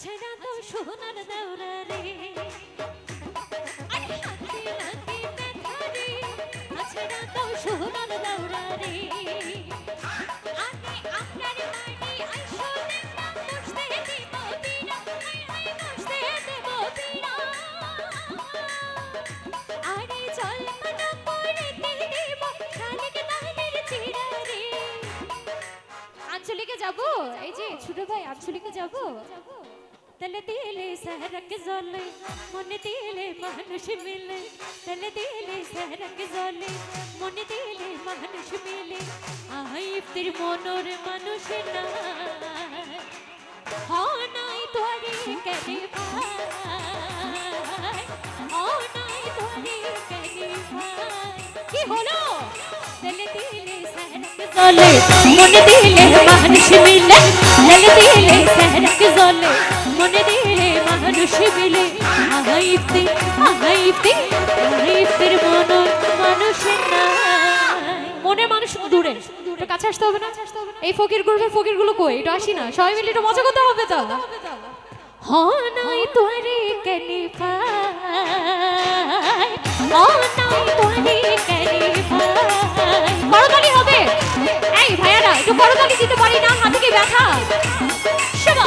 আছে না তো সোনার দেওরা রে। আছে না তো সোনার দেওরা রে। আঞ্চলিকে যাব? এই যে ছোট ভাই, আঞ্চলিকে যাব? তাহলে দিলে সারক জলে মনে দিলে মানুষ মিলে তাহলে দিলে সারক জলে মনে দিলে মানুষ মিলে আই তোর মনোর মানুষ না নাই তোরে কেনে ভাই নাই তোরে কেনে ভাই কি হলো তাহলে দিলে সারক জলে মনে দিলে মানুষ মিলে তাহলে দিলে সারক জলে মনে দিলে মানুষ মিলে আহাইতে আহাইতে আহাইতের মন মানুষ মনে মানুষ দূরে কাছে আসতে হবে না? এই ফকির গ্রুপের ফকিরগুলো কই? একটু আসি না? সবাই মিলে একটু মজা করতে হবে তো? হ নাই তোরে কেনে পাই তোরে কেনে পাই হবে? এই ভাইয়ারা, একটু করতালি দিতে পারি না? হাতে কি ব্যথা? শোনো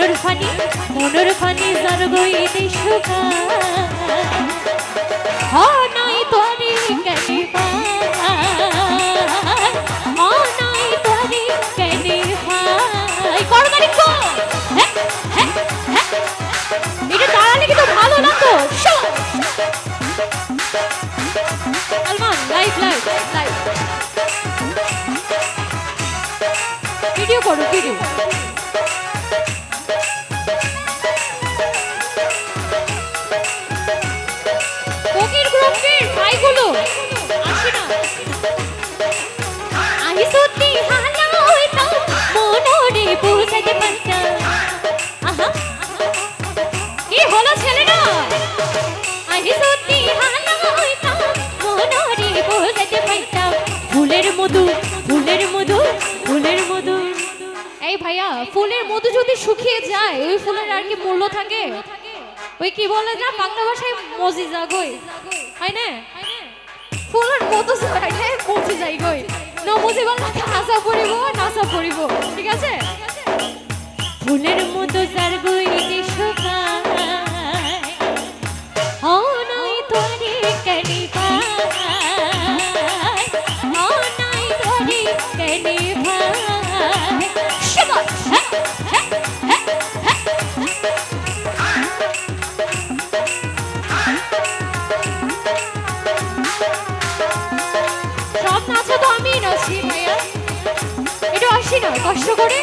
মনর ফানি মনর ফানি যার গইতে শুকা হ নাই তোরে কেনে পাই হ নাই তোরে কেনে পাই করমারি কো হ্যাঁ হ্যাঁ হ্যাঁ। এটা দাঁড়ালে কিন্তু ভালো না তো। Show Salman live live live video করো, ভিডিও। মধু ফুলের মধু ফুলের মধু। এই ভাইয়া ফুলের মধু যদি শুকিয়ে যায় ওই ফুলের আর কি মূল্য থাকে? ওই কি বলে না বাংলা ভাষায় মজি জাগই হয় না? ফুলের মধু ছাড়াইলে মজি যাই গই। ন মজি বাংলাতে আশা পড়িব নাশা পড়িব। ঠিক আছে? ফুলের মতো সব তো আমি নাচি ভাইয়া। এটা আসি না কষ্ট করে?